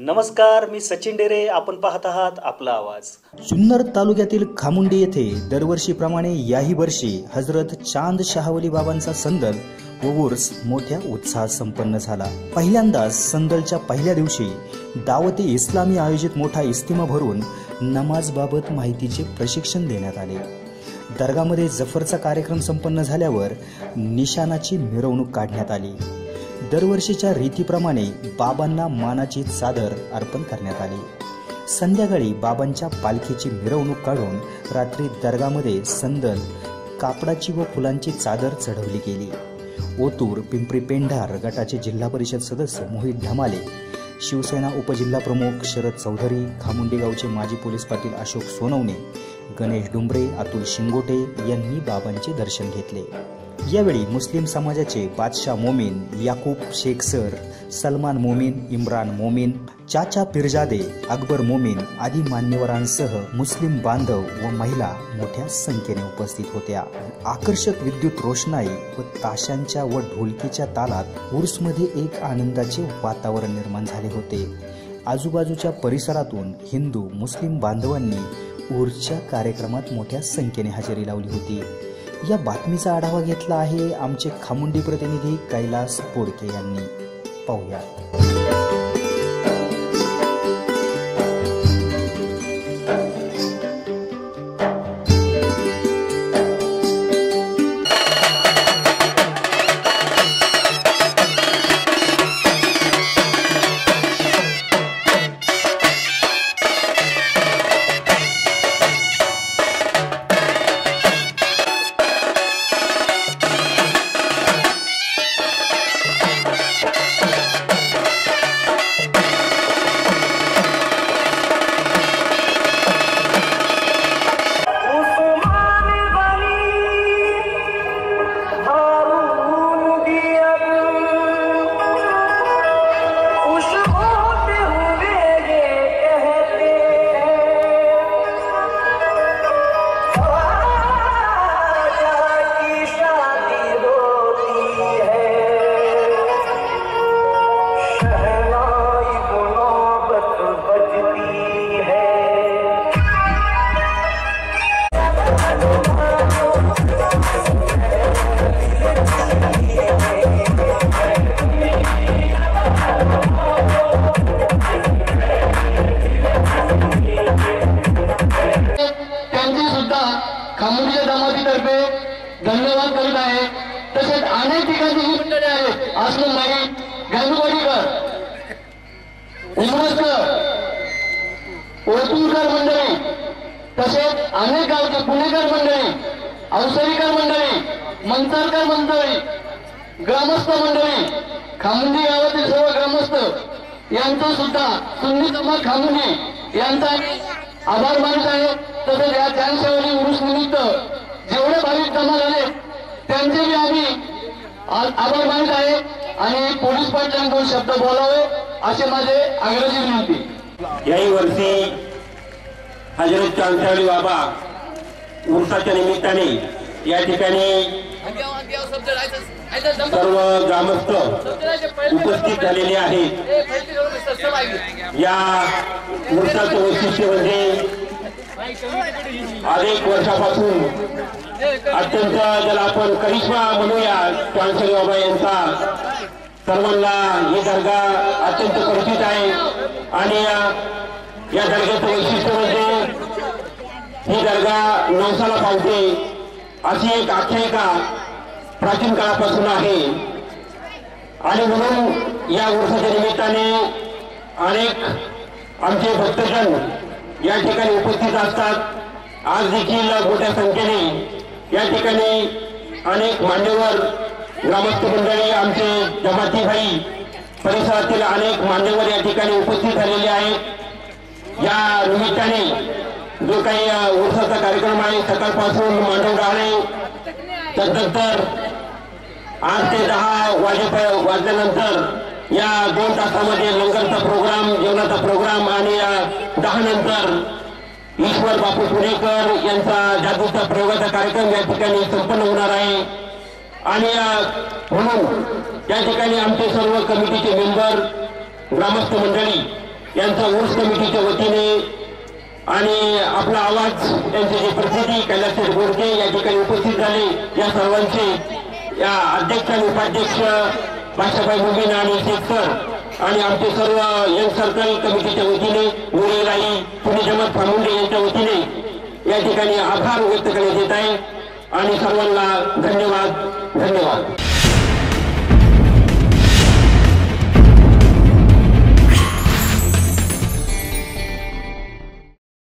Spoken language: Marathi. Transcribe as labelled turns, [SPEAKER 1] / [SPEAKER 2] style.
[SPEAKER 1] नमस्कार मी सचिन डेरे. आपण पाहत आहात आपला आवाज.
[SPEAKER 2] जुन्नर तालुक्यातील खामुंडी येथे दरवर्षीप्रमाणे याही वर्षी हजरत चांद शहावली बाबांचा संदल व उर्स मोठ्या उत्साहात संपन्न झाला. पहिल्यांदाच संदलच्या पहिल्या दिवशी दावते इस्लामी आयोजित मोठा इस्तिमा भरून नमाजबाबत माहितीचे प्रशिक्षण देण्यात आले. दर्गामध्ये जफरचा कार्यक्रम संपन्न झाल्यावर निशाणाची मिरवणूक काढण्यात आली. दरवर्षीच्या रीतीप्रमाणे बाबांना मानाची चादर अर्पण करण्यात आली. संध्याकाळी बाबांच्या पालखीची मिरवणूक काढून रात्री दर्गामध्ये संदल कापडाची व फुलांची चादर चढवली गेली. ओतूर पिंपरी पेंढार गटाचे जिल्हा परिषद सदस्य मोहित धमाले शिवसेना उपजिल्हाप्रमुख शरद चौधरी खामुंडी गावचे माजी पोलीस पाटील अशोक सोनवणे गणेश डुंबरे अतुल शिंगोटे यांनी बाबांचे दर्शन घेतले. यावेळी मुस्लिम समाजाचे बादशाह मोमीन याकूब शेख सर सलमान मोमीन इम्रान मोमीन चाचा पिरजादे अकबर मोमीन आदी मान्यवरांसह मुस्लिम बांधव व महिला मोठ्या संख्येने उपस्थित होत्या. आकर्षक विद्युत रोषणाई व ताशांच्या व ढोलकीच्या तालात उर्समध्ये एक आनंदाचे वातावरण निर्माण झाले होते. आजूबाजूच्या परिसरातून हिंदू मुस्लिम बांधवांनी उर्सच्या कार्यक्रमात मोठ्या संख्येने हजेरी लावली होती. या बातमीचा आढावा घेतला आहे आमचे खामुंडी प्रतिनिधी कैलास पोडके यांनी. पाहूया.
[SPEAKER 3] अनेक ठिकाणी ही मंडळी गांधीवाडीकर ओतूरकर मंडळी तसेच अनेक गावचे पुणेकर मंडळी अवसरीकर मंडळी मंचरकर मंडळी ग्रामस्थ मंडळी खामुंडी गावातील सर्व ग्रामस्थ यांचा सुद्धा सुन्नी जमात खामुंडी यांचा आभार मानत आहे. तसेच या जानसेवरी उरुस निमित्त जेवढे भाविक जमा झाले त्यांचे आम्ही आ- आभार मानत आहे आणि पोलीस पाटलांकडून शब्द बोलावे असे माझे आग्रही विनंती.
[SPEAKER 4] याही वर्षी हजरत चांदसावली बाबा उरसाच्या निमित्ताने या ठिकाणी सर्व ग्रामस्थ उपस्थित झालेले आहेत. या उरसाचं वैशिष्ट्य म्हणजे अनेक वर्षापासून अत्यंत ज्याला आपण करिश्मा म्हणूया चांदसावली बाबा यांचा सर्वांना ही दर्गा अत्यंत परिचित आहे. आणि या- या दर्ग्याचं वैशिष्ट्य म्हणजे ही दर्गा नवसाला पावते अशी एक आख्यायिका प्राचीन काळापासून आहे. आणि म्हणून या वर्षाच्या निमित्ताने अनेक आमचे भक्तजन या ठिकाणी उपस्थित असतात. आज देखील मोठ्या संख्येने या ठिकाणी अनेक मान्यवर ग्रामस्थ मंडळी आमचे जमाती भाई परिसरातील अनेक मान्यवर या ठिकाणी उपस्थित झालेले आहेत. या निमित्ताने जो काही अ, उत्सवाचा कार्यक्रम आहे सकाळपासून मांडव राहणे त्यानंतर आठ ते दहा वाजे वाजल्यानंतर या दोन तासामध्ये लंगरचा प्रोग्राम जेवणाचा प्रोग्राम आणि या दहा नंतर ईश्वर बापू पुणेकर यांचा जादूचा प्रयोगाचा कार्यक्रम या ठिकाणी संपन्न होणार आहे. आणि म्हणून या ठिकाणी आमचे सर्व कमिटीचे मेंबर ग्रामस्थ मंडळी यांचा ऊर्स कमिटीच्या वतीने आणि आपला आवाज यांचे जे प्रतिनिधी कैलास गोडके या ठिकाणी उपस्थित झाले. या सर्वांचे या अध्यक्ष आणि उपाध्यक्ष भाषाभाई मुबीन आणि शेख सर आणि आमचे सर्व यंग सर्कल कमिटीच्या वतीने मुरेराई पुणे जमात फामुंडे यांच्या वतीने या ठिकाणी आभार व्यक्त करण्यात येत आहे. आणि सर्वांना धन्यवाद धन्यवाद.